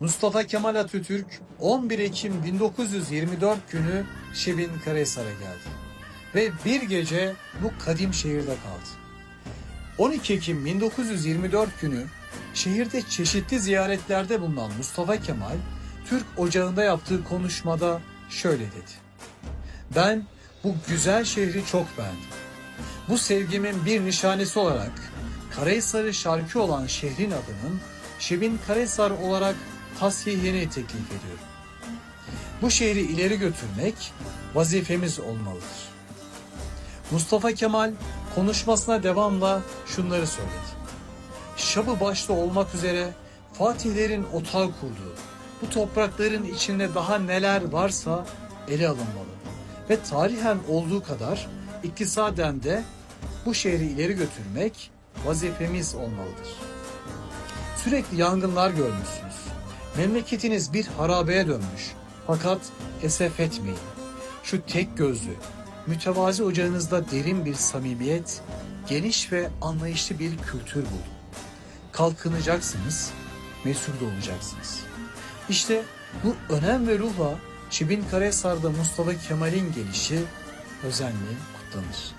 Mustafa Kemal Atatürk 11 Ekim 1924 günü Şebin Karahisar'a geldi. Ve bir gece bu kadim şehirde kaldı. 12 Ekim 1924 günü şehirde çeşitli ziyaretlerde bulunan Mustafa Kemal, Türk Ocağı'nda yaptığı konuşmada şöyle dedi. Ben bu güzel şehri çok beğendim. Bu sevgimin bir nişanesi olarak Karahisar'ı şarkı olan şehrin adının Şebin Karahisar olarak tasihini teklif ediyorum. Bu şehri ileri götürmek vazifemiz olmalıdır. Mustafa Kemal konuşmasına devamla şunları söyledi. Şabı başta olmak üzere Fatihlerin otağı kurduğu bu toprakların içinde daha neler varsa ele alınmalı. Ve tarihen olduğu kadar iktisaden de bu şehri ileri götürmek vazifemiz olmalıdır. Sürekli yangınlar görmüşsünüz. Memleketiniz bir harabeye dönmüş. Fakat esef etmeyin. Şu tek gözlü, mütevazi ocağınızda derin bir samimiyet, geniş ve anlayışlı bir kültür bulun. Kalkınacaksınız, mesul de olacaksınız. İşte bu önem ve ruhla Çibin Karahisar'da Mustafa Kemal'in gelişi özenle kutlanır.